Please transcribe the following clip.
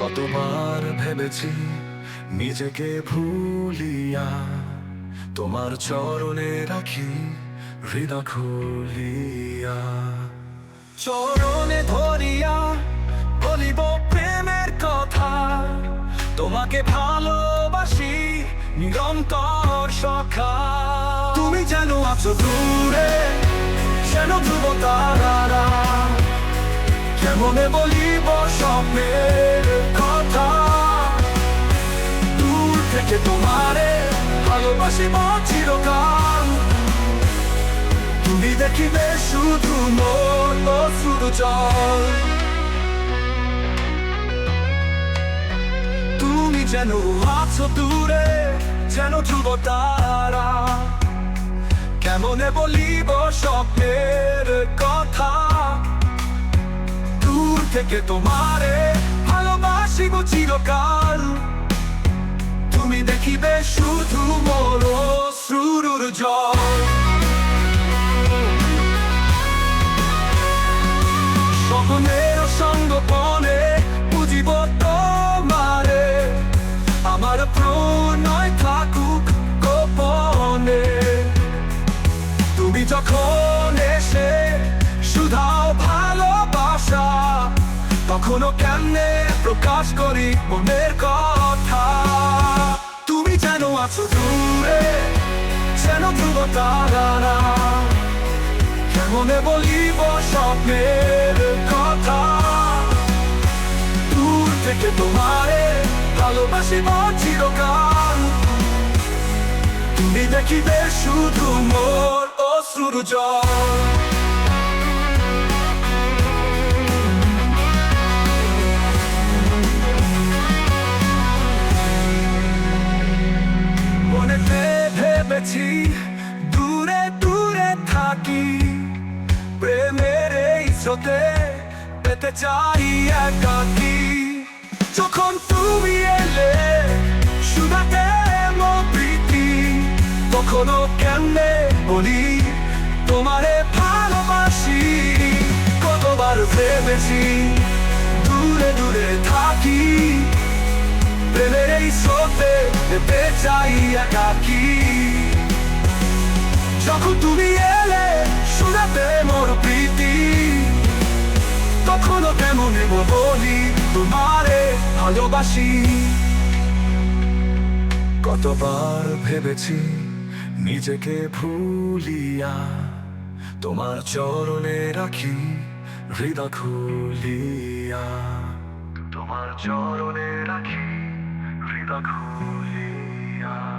কতবার ভেবেছি নিজেকে ভুলিয়া তোমার চরণে রাখি, হৃদয় খুলিয়া। চরণে ধরিয়া বলিব প্রেমের কথা, তোমাকে ভালোবাসি, নিরন্তর সখা। তুমি যেন আছো দূরে, যেন ধ্রুব তারারা কেমনে বলিব স্বপ্নের কথা? দূর থেকে তোমারে ভালোবাসিব চিরকাল। তুমি দেখিবে শুধু ও শুধু জল। তুমি যেন আছো দূরে, যেন ধ্রুব তারা। কেমনে বলিব স্বপ্নের কথা? থেকে তোমারে ভালোবাসিব চিরকাল। তুমি দেখিবে শুধু মোর শ্রুরুর জল। স্বপ্নের সঙ্গপনে বুঝিব তোমারে। আমার প্রণয় তখনও কেমনে প্রকাশ করি মনের কথা। তুমি যেন আছো দূরে, যেন ধ্রুব তারা কেমনে বলিব স্বপ্নের কথা। দূর থেকে তোমারে ভালোবাসিব চিরকাল। তুমি দেখিবে শুধু মোর অশ্রুর জল ভেবেছি দূরে দূরে থাকি। প্রেমের এই স্রোতে পেতে চাই একাকি। যখন তুমি এলে শুধাতে প্রীতি তখনও কেমনে বলি, তোমারে ভালোবাসি, কতবার ভেবেছি, দূরে দূরে থাকি। প্রেমের এই স্রোতে পেতে চাই একাকি। যখন তুমি এলে, শুনাতে মোর প্রীতি। তখনও কেমন বলি তোমারে ভালোবাসি। কতবার ভেবেছি নিজেকে ভুলিয়া তোমার চরণে রাখি, হৃদয় খুলিয়া। তোমার চরণে রাখি, হৃদয় খুলিয়া।